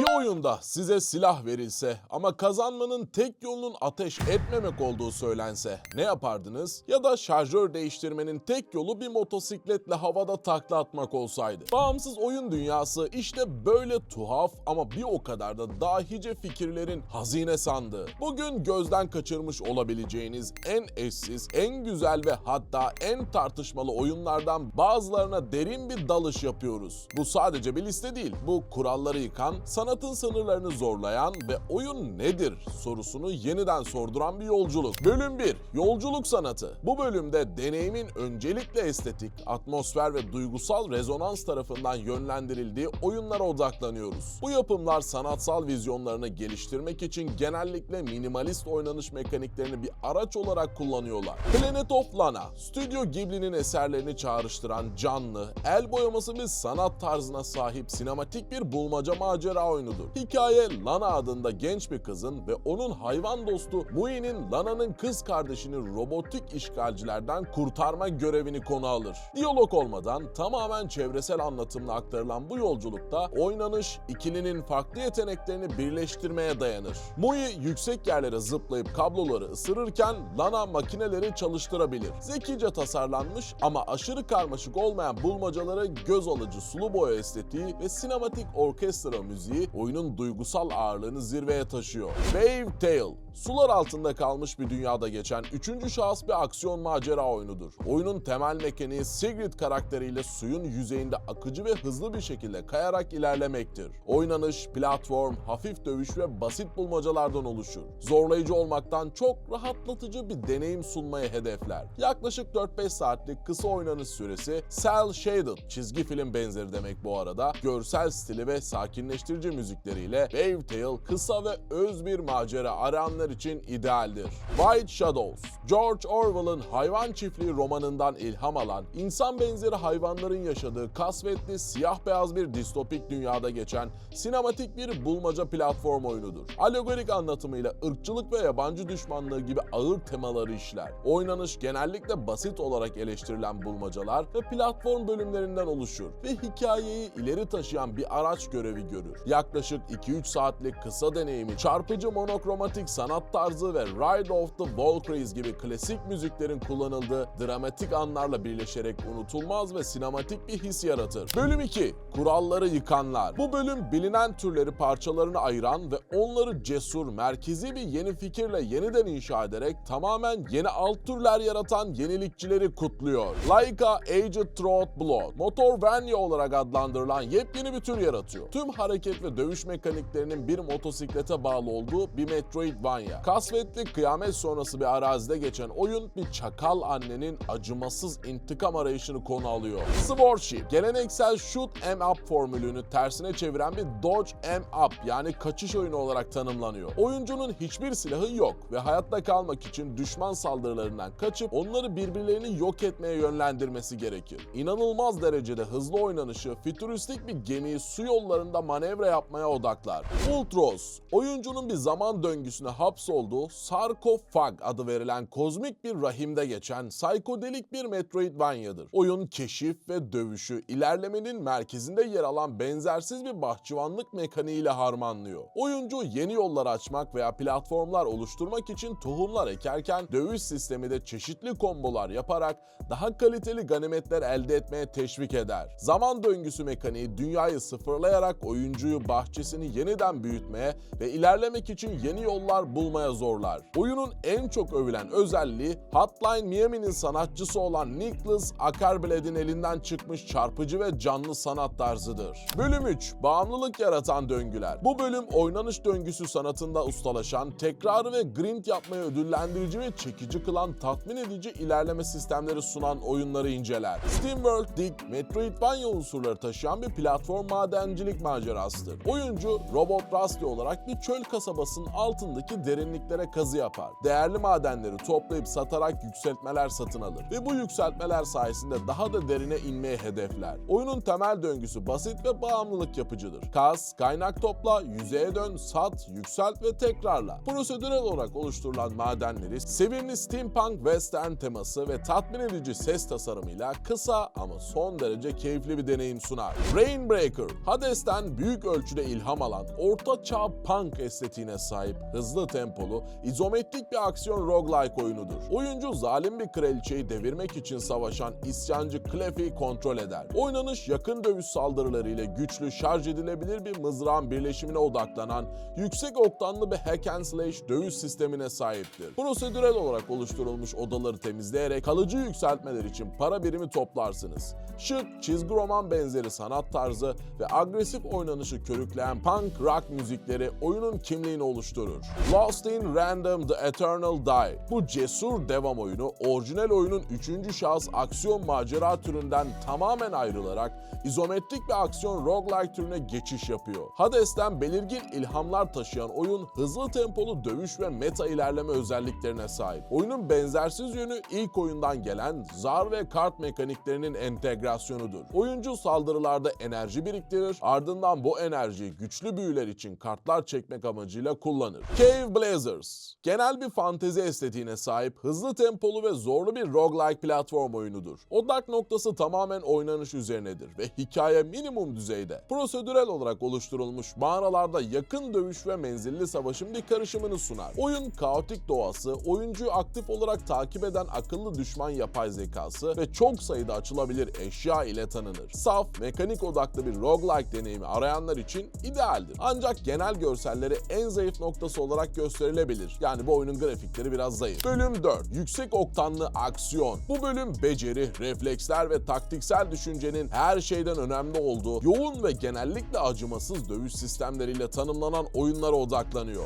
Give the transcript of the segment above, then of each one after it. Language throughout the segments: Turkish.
Bir oyunda size silah verilse ama kazanmanın tek yolunun ateş etmemek olduğu söylense ne yapardınız? Ya da şarjör değiştirmenin tek yolu bir motosikletle havada takla atmak olsaydı. Bağımsız oyun dünyası işte böyle tuhaf ama bir o kadar da dahice fikirlerin hazine sandığı. Bugün gözden kaçırmış olabileceğiniz en eşsiz, en güzel ve hatta en tartışmalı oyunlardan bazılarına derin bir dalış yapıyoruz. Bu sadece bir liste değil. Bu kuralları yıkan, sanatın sınırlarını zorlayan ve oyun nedir sorusunu yeniden sorduran bir yolculuk. Bölüm 1. Yolculuk sanatı. Bu bölümde deneyimin öncelikle estetik, atmosfer ve duygusal rezonans tarafından yönlendirildiği oyunlara odaklanıyoruz. Bu yapımlar sanatsal vizyonlarını geliştirmek için genellikle minimalist oynanış mekaniklerini bir araç olarak kullanıyorlar. Planet of Lana, Stüdyo Ghibli'nin eserlerini çağrıştıran canlı, el boyaması bir sanat tarzına sahip sinematik bir bulmaca macera oyunudur. Hikaye Lana adında genç bir kızın ve onun hayvan dostu Mui'nin Lana'nın kız kardeşini robotik işgalcilerden kurtarma görevini konu alır. Diyalog olmadan tamamen çevresel anlatımla aktarılan bu yolculukta oynanış ikilinin farklı yeteneklerini birleştirmeye dayanır. Mui yüksek yerlere zıplayıp kabloları ısırırken Lana makineleri çalıştırabilir. Zekice tasarlanmış ama aşırı karmaşık olmayan bulmacaları göz alıcı sulu boya estetiği ve sinematik orkestra müziği oyunun duygusal ağırlığını zirveye taşıyor. Wave Tale Sular altında kalmış bir dünyada geçen üçüncü şahıs bir aksiyon macera oyunudur. Oyunun temel mekaniği Sigrid karakteriyle suyun yüzeyinde akıcı ve hızlı bir şekilde kayarak ilerlemektir. Oynanış, platform, hafif dövüş ve basit bulmacalardan oluşur. Zorlayıcı olmaktan çok rahatlatıcı bir deneyim sunmayı hedefler. Yaklaşık 4-5 saatlik kısa oynanış süresi cel shaded çizgi film benzeri demek bu arada. Görsel stili ve sakinleştirici müzikleriyle Wave Tale kısa ve öz bir macera arayanlar için idealdir. White Shadows George Orwell'ın Hayvan Çiftliği romanından ilham alan, insan benzeri hayvanların yaşadığı kasvetli siyah beyaz bir distopik dünyada geçen sinematik bir bulmaca platform oyunudur. Alegorik anlatımıyla ırkçılık ve yabancı düşmanlığı gibi ağır temaları işler. Oynanış genellikle basit olarak eleştirilen bulmacalar ve platform bölümlerinden oluşur ve hikayeyi ileri taşıyan bir araç görevi görür. Yaklaşık 2-3 saatlik kısa deneyimi çarpıcı monokromatik sanat tarzı ve Ride of the Valkyries gibi klasik müziklerin kullanıldığı dramatik anlarla birleşerek unutulmaz ve sinematik bir his yaratır. Bölüm 2. Kuralları yıkanlar. Bu bölüm bilinen türleri parçalarına ayıran ve onları cesur, merkezi bir yeni fikirle yeniden inşa ederek tamamen yeni alt türler yaratan yenilikçileri kutluyor. Laika Aged Throat Blood, Motorvania olarak adlandırılan yepyeni bir tür yaratıyor. Tüm hareket ve dövüş mekaniklerinin bir motosiklete bağlı olduğu bir Metroidvania. Kasvetli kıyamet sonrası bir arazide geçen oyun bir çakal annenin acımasız intikam arayışını konu alıyor. Swordship, geleneksel shoot em up formülünü tersine çeviren bir dodge em up yani kaçış oyunu olarak tanımlanıyor. Oyuncunun hiçbir silahı yok ve hayatta kalmak için düşman saldırılarından kaçıp onları birbirlerini yok etmeye yönlendirmesi gerekir. İnanılmaz derecede hızlı oynanışı fütüristik bir gemiyi su yollarında manevra yapmaya odaklar. Ultros, oyuncunun bir zaman döngüsüne hapsolduğu sarkofag adı verilen kozmik bir rahimde geçen psikodelik bir Metroidvania'dır. Oyun keşif ve dövüşü ilerlemenin merkezinde yer alan benzersiz bir bahçıvanlık mekaniğiyle harmanlıyor. Oyuncu yeni yollar açmak veya platformlar oluşturmak için tohumlar ekerken dövüş sistemi de çeşitli kombolar yaparak daha kaliteli ganimetler elde etmeye teşvik eder. Zaman döngüsü mekaniği dünyayı sıfırlayarak oyuncuyu bahçesini yeniden büyütmeye ve ilerlemek için yeni yollar bulmaya zorlar. Oyunun en çok övülen özelliği Hotline Miami'nin sanatçısı olan Nicholas Akarblad'in elinden çıkmış çarpıcı ve canlı sanat tarzıdır. Bölüm 3. Bağımlılık yaratan döngüler. Bu bölüm oynanış döngüsü sanatında ustalaşan, tekrarı ve grind yapmayı ödüllendirici ve çekici kılan tatmin edici ilerleme sistemleri sunan oyunları inceler. SteamWorld Dig, Metroidvania unsurları taşıyan bir platform madencilik macerasıdır. Oyuncu, Robot Rusty olarak bir çöl kasabasının altındaki derinliklere kazı yapar. Değerli madenleri toplayıp satarak yükseltmeler satın alır ve bu yükseltmeler sayesinde daha da derine inmeyi hedefler. Oyunun temel döngüsü basit ve bağımlılık yapıcıdır. Kaz, kaynak topla, yüzeye dön, sat, yükselt ve tekrarla. Prosedürel olarak oluşturulan madenleri sevimli steampunk western teması ve tatmin edici ses tasarımıyla kısa ama son derece keyifli bir deneyim sunar. Rainbreaker, Hades'ten büyük ölçüde ölçüde ilham alan, orta çağ punk estetiğine sahip, hızlı tempolu, izometrik bir aksiyon roguelike oyunudur. Oyuncu zalim bir kraliçeyi devirmek için savaşan isyancı Clef'i kontrol eder. Oynanış yakın dövüş saldırıları ile güçlü, şarj edilebilir bir mızrağın birleşimine odaklanan, yüksek oktanlı bir hack and slash dövüş sistemine sahiptir. Prosedürel olarak oluşturulmuş odaları temizleyerek kalıcı yükseltmeler için para birimi toplarsınız. Şık, çizgi roman benzeri sanat tarzı ve agresif oynanışı körükleyen punk rock müzikleri oyunun kimliğini oluşturur. Lost in Random The Eternal Die bu cesur devam oyunu orijinal oyunun 3. şahıs aksiyon macera türünden tamamen ayrılarak izometrik bir aksiyon roguelike türüne geçiş yapıyor. Hades'ten belirgin ilhamlar taşıyan oyun hızlı tempolu dövüş ve meta ilerleme özelliklerine sahip. Oyunun benzersiz yönü ilk oyundan gelen zar ve kart mekaniklerinin entegrasyonudur. Oyuncu saldırılarda enerji biriktirir, ardından bu enerjiyi güçlü büyüler için kartlar çekmek amacıyla kullanır. Cave Blazers genel bir fantezi estetiğine sahip hızlı tempolu ve zorlu bir roguelike platform oyunudur. Odak noktası tamamen oynanış üzerinedir ve hikaye minimum düzeyde. Prosedürel olarak oluşturulmuş mağaralarda yakın dövüş ve menzilli savaşın bir karışımını sunar. Oyun kaotik doğası, oyuncuyu aktif olarak takip eden akıllı düşman yapay zekası ve çok sayıda açılabilir eşya ile tanınır. Saf, mekanik odaklı bir roguelike deneyimi arayanlar için idealdir. Ancak genel görselleri en zayıf noktası olarak gösterilebilir. Yani bu oyunun grafikleri biraz zayıf. Bölüm 4. Yüksek oktanlı aksiyon. Bu bölüm beceri, refleksler ve taktiksel düşüncenin her şeyden önemli olduğu yoğun ve genellikle acımasız dövüş sistemleriyle tanımlanan oyunlara odaklanıyor.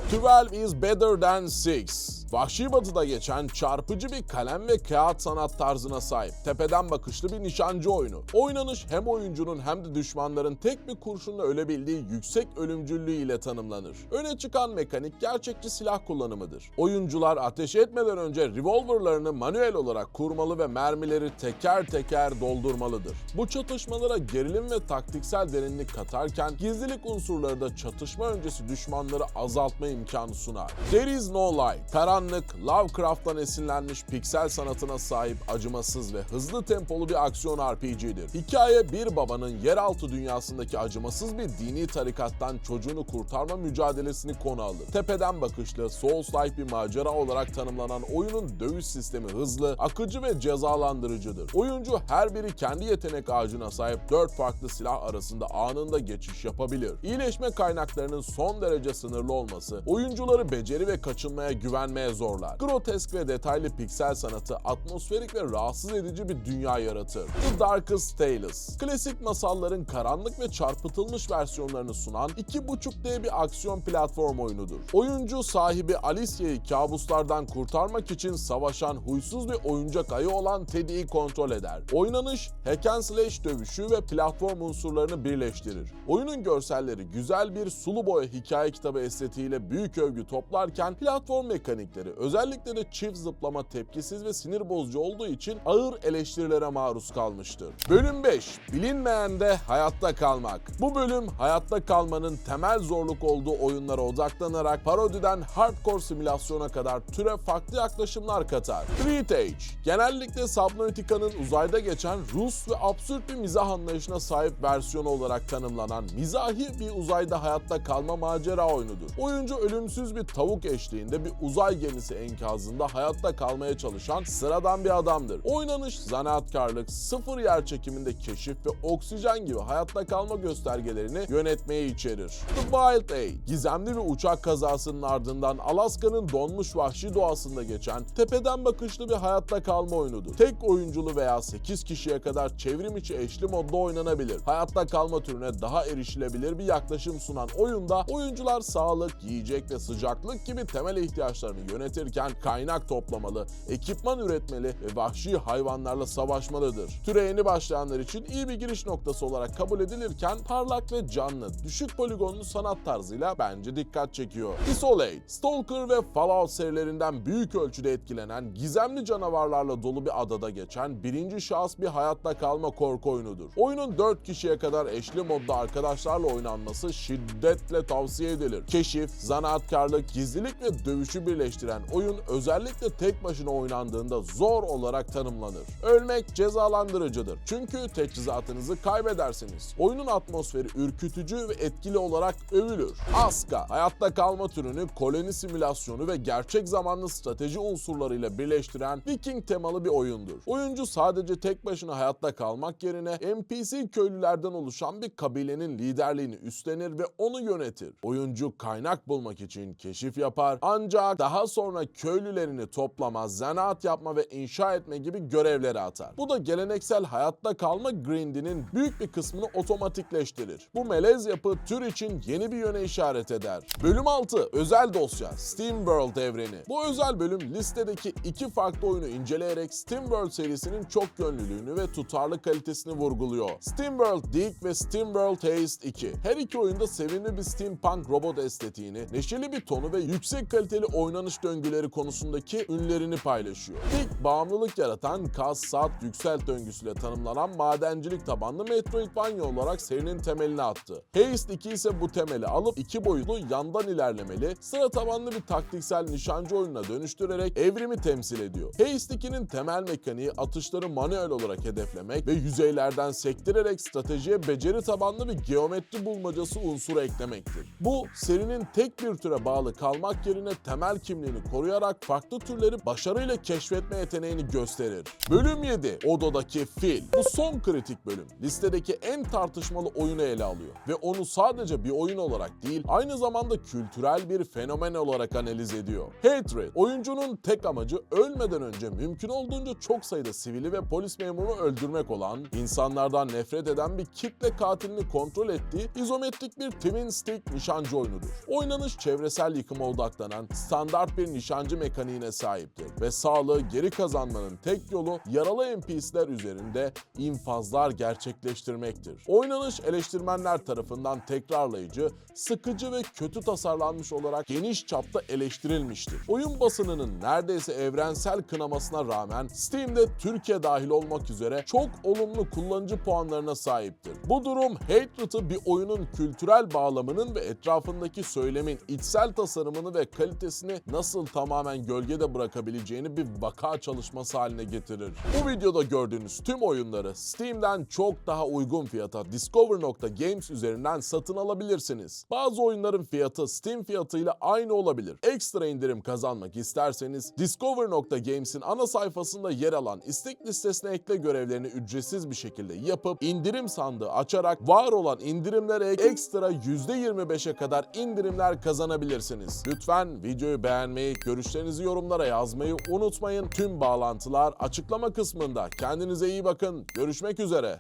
12 is better than 6. Vahşi Batı'da geçen çarpıcı bir kalem ve kağıt sanat tarzına sahip. Tepeden bakışlı bir nişancı oyunu. Oynanış hem oyuncunun hem de düşmanların tek bir kurşunla ölebildiği yüksek ölümcüllüğü ile tanımlanır. Öne çıkan mekanik gerçekçi silah kullanımıdır. Oyuncular ateş etmeden önce revolverlarını manuel olarak kurmalı ve mermileri teker teker doldurmalıdır. Bu çatışmalara gerilim ve taktiksel derinlik katarken gizlilik unsurları da çatışma öncesi düşmanları azaltma imkanı sunar. There is no light. Karanlık, Lovecraft'tan esinlenmiş piksel sanatına sahip acımasız ve hızlı tempolu bir aksiyon RPG'dir. Hikaye bir babanın yeraltı dünyasındaki acımasız bir dini tarikattan çocuğunu kurtarma mücadelesini konu alır. Tepeden bakışlı, Souls-like bir macera olarak tanımlanan oyunun dövüş sistemi hızlı, akıcı ve cezalandırıcıdır. Oyuncu her biri kendi yetenek ağacına sahip 4 farklı silah arasında anında geçiş yapabilir. İyileşme kaynaklarının son derece sınırlı olması oyuncuları beceri ve kaçınmaya güvenmeye zorlar. Grotesk ve detaylı piksel sanatı atmosferik ve rahatsız edici bir dünya yaratır. The Darkest Tales Klasik masalların karanlık ve çarpıtılmış versiyonlarını sunan 2.5D bir aksiyon platform oyunudur. Oyuncu sahibi Alicia'yı kabuslardan kurtarmak için savaşan huysuz bir oyuncak ayı olan Teddy'yi kontrol eder. Oynanış, hack and slash dövüşü ve platform unsurlarını birleştirir. Oyunun görselleri güzel bir sulu boya hikaye kitabı estetiğiyle büyük övgü toplarken platform mekanikleri özellikle de çift zıplama tepkisiz ve sinir bozucu olduğu için ağır eleştirilere maruz kalmıştır. Bölüm 5. Bilinmeyende hayatta kalmak. Bu bölüm hayatta kalmanın temel zorluk olduğu oyunlara odaklanarak parodiden hardcore simülasyona kadar türe farklı yaklaşımlar katar. Street Age, genellikle Subnautica'nın uzayda geçen Rus ve absürt bir mizah anlayışına sahip versiyonu olarak tanımlanan mizahi bir uzayda hayatta kalma macera oyunudur. Oyuncu ölümsüz bir tavuk eşliğinde bir uzay gemisi enkazında hayatta kalmaya çalışan sıradan bir adamdır. Oynanış, zanaatkarlık, sıfır yer çekiminde keşif ve oksijen gibi hayatta kalma göstergelerini yönetmeyi içerir. The Wild Age, gizemli bir uçak kazasının ardından Alaska'nın donmuş vahşi doğasında geçen tepeden bakışlı bir hayatta kalma oyunudur. Tek oyunculu veya 8 kişiye kadar çevrim içi eşli modda oynanabilir. Hayatta kalma türüne daha erişilebilir bir yaklaşım sunan oyunda oyuncular sağlık, yiyecek ve sıcaklık gibi temel ihtiyaçlarını yönetirken kaynak toplamalı, ekipman üretmeli ve vahşi hayvanlarla savaşmalıdır. Türe yeni başlayanlar için iyi bir giriş noktası olarak kabul edilirken parlak ve canlı, düşük poligonlu sanat tarzıyla bence dikkat çekiyor. Isolate, Stalker ve Fallout serilerinden büyük ölçüde etkilenen gizemli canavarlarla dolu bir adada geçen birinci şahıs bir hayatta kalma korku oyunudur. Oyunun 4 kişiye kadar eşli modda arkadaşlarla oynanması şiddetle tavsiye edilir. Keşif, zanaatkarlık, gizlilik ve dövüşü birleştiren gerektiren oyun özellikle tek başına oynandığında zor olarak tanımlanır. Ölmek cezalandırıcıdır. Çünkü teçhizatınızı kaybedersiniz. Oyunun atmosferi ürkütücü ve etkili olarak övülür. Aska, hayatta kalma türünü koloni simülasyonu ve gerçek zamanlı strateji unsurlarıyla birleştiren Viking temalı bir oyundur. Oyuncu sadece tek başına hayatta kalmak yerine NPC köylülerden oluşan bir kabilenin liderliğini üstlenir ve onu yönetir. Oyuncu kaynak bulmak için keşif yapar ancak daha sonra köylülerini toplama, zanaat yapma ve inşa etme gibi görevleri atar. Bu da geleneksel hayatta kalma grindinin büyük bir kısmını otomatikleştirir. Bu melez yapı tür için yeni bir yöne işaret eder. Bölüm 6 Özel dosya Steam World evreni. Bu özel bölüm listedeki iki farklı oyunu inceleyerek Steam World serisinin çok yönlülüğünü ve tutarlı kalitesini vurguluyor. Steam World Dig ve Steam World Haste 2. Her iki oyunda sevimli bir steampunk robot estetiğini, neşeli bir tonu ve yüksek kaliteli oynanış döngüleri konusundaki ünlerini paylaşıyor. Dig, bağımlılık yaratan kas, saat, yükselt döngüsüyle tanımlanan madencilik tabanlı Metroidvania olarak serinin temelini attı. Haste 2 ise bu temeli alıp iki boyutlu yandan ilerlemeli, sıra tabanlı bir taktiksel nişancı oyununa dönüştürerek evrimi temsil ediyor. Haste 2'nin temel mekaniği atışları manuel olarak hedeflemek ve yüzeylerden sektirerek stratejiye beceri tabanlı bir geometri bulmacası unsuru eklemektir. Bu serinin tek bir türe bağlı kalmak yerine temel kimliğini koruyarak farklı türleri başarıyla keşfetme yeteneğini gösterir. Bölüm 7 Odadaki Fil. Bu son kritik bölüm. Listedeki en tartışmalı oyunu ele alıyor ve onu sadece bir oyun olarak değil, aynı zamanda kültürel bir fenomen olarak analiz ediyor. Hatred, oyuncunun tek amacı ölmeden önce mümkün olduğunca çok sayıda sivili ve polis memurunu öldürmek olan, insanlardan nefret eden bir kitle katilini kontrol ettiği izometrik bir twin stick nişancı oyunudur. Oynanış çevresel yıkıma odaklanan standart bir nişancı mekaniğine sahiptir ve sağlığı geri kazanmanın tek yolu yaralı NPC'ler üzerinde infazlar gerçekleştirmektir. Oynanış eleştirmenler tarafından tekrarlayıcı, sıkıcı ve kötü tasarlanmış olarak geniş çapta eleştirilmiştir. Oyun basınının neredeyse evrensel kınamasına rağmen Steam'de Türkiye dahil olmak üzere çok olumlu kullanıcı puanlarına sahiptir. Bu durum Hatred'ı bir oyunun kültürel bağlamının ve etrafındaki söylemin içsel tasarımını ve kalitesini nasıl tamamen gölgede bırakabileceğini bir vaka çalışması haline getirir. Bu videoda gördüğünüz tüm oyunları Steam'den çok daha uygun fiyata Discover.games üzerinden satın alabilirsiniz. Bazı oyunların fiyatı Steam fiyatıyla aynı olabilir. Ekstra indirim kazanmak isterseniz Discover.games'in ana sayfasında yer alan istek listesine ekle görevlerini ücretsiz bir şekilde yapıp indirim sandığı açarak var olan indirimlere ekstra %25'e kadar indirimler kazanabilirsiniz. Lütfen videoyu beğenmeyi, görüşlerinizi yorumlara yazmayı unutmayın. Tüm bağlantılar açıklama kısmında. Kendinize iyi bakın. Görüşmek üzere.